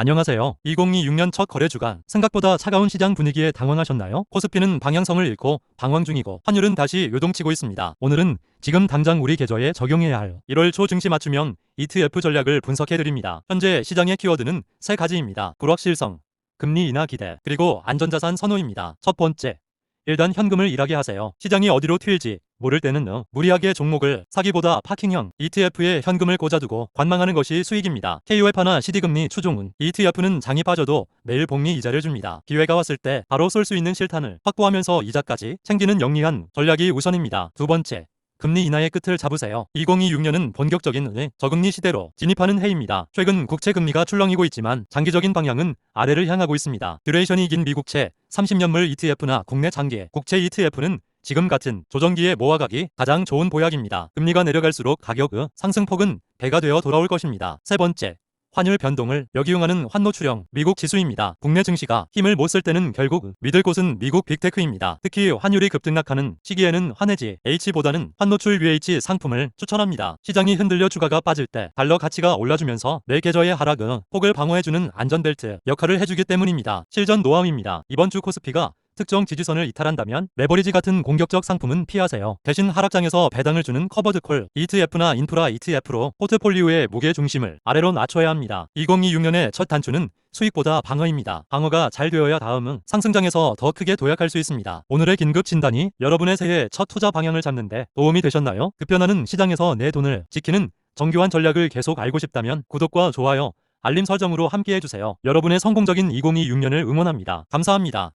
안녕하세요. 2026년 첫 거래 주간 생각보다 차가운 시장 분위기에 당황하셨나요? 코스피는 방향성을 잃고 방황 중이고 환율은 다시 요동치고 있습니다. 오늘은 지금 당장 우리 계좌에 적용해야 할 1월 초 증시 맞춤형 ETF 전략을 분석해 드립니다. 현재 시장의 키워드는 세 가지입니다. 불확실성, 금리 인하 기대, 그리고 안전자산 선호입니다. 첫 번째, 일단 현금을 일하게 하세요. 시장이 어디로 튈지 모를 때는 어, 무리하게 종목을 사기보다 파킹형 ETF에 현금을 꽂아두고 관망하는 것이 수익입니다. KUF나 CD금리 추종은 ETF는 장이 빠져도 매일 복리 이자를 줍니다. 기회가 왔을 때 바로 쏠 수 있는 실탄을 확보하면서 이자까지 챙기는 영리한 전략이 우선입니다. 두 번째, 금리 인하의 끝을 잡으세요. 2026년은 본격적인 네, 저금리 시대로 진입하는 해입니다. 최근 국채 금리가 출렁이고 있지만 장기적인 방향은 아래를 향하고 있습니다. 듀레이션이 긴 미국채 30년물 ETF나 국내 장기 국채 ETF는 지금 같은 조정기에 모아가기 가장 좋은 보약입니다. 금리가 내려갈수록 가격의 상승폭은 배가 되어 돌아올 것입니다. 세 번째, 환율 변동을 역이용하는 환노 출형 미국 지수입니다. 국내 증시가 힘을 못 쓸 때는 결국 믿을 곳은 미국 빅테크입니다. 특히 환율이 급등락하는 시기에는 환해지 H보다는 환노출 UH 상품을 추천합니다. 시장이 흔들려 주가가 빠질 때 달러 가치가 올라주면서 내 계좌의 하락은 폭을 방어해주는 안전벨트 역할을 해주기 때문입니다. 실전 노하우입니다. 이번 주 코스피가 특정 지지선을 이탈한다면 레버리지 같은 공격적 상품은 피하세요. 대신 하락장에서 배당을 주는 커버드콜 ETF나 인프라 ETF로 포트폴리오의 무게 중심을 아래로 낮춰야 합니다. 2026년의 첫 단추는 수익보다 방어입니다. 방어가 잘 되어야 다음은 상승장에서 더 크게 도약할 수 있습니다. 오늘의 긴급 진단이 여러분의 새해 첫 투자 방향을 잡는데 도움이 되셨나요? 급변하는 시장에서 내 돈을 지키는 정교한 전략을 계속 알고 싶다면 구독과 좋아요, 알림 설정으로 함께 해주세요. 여러분의 성공적인 2026년을 응원합니다. 감사합니다.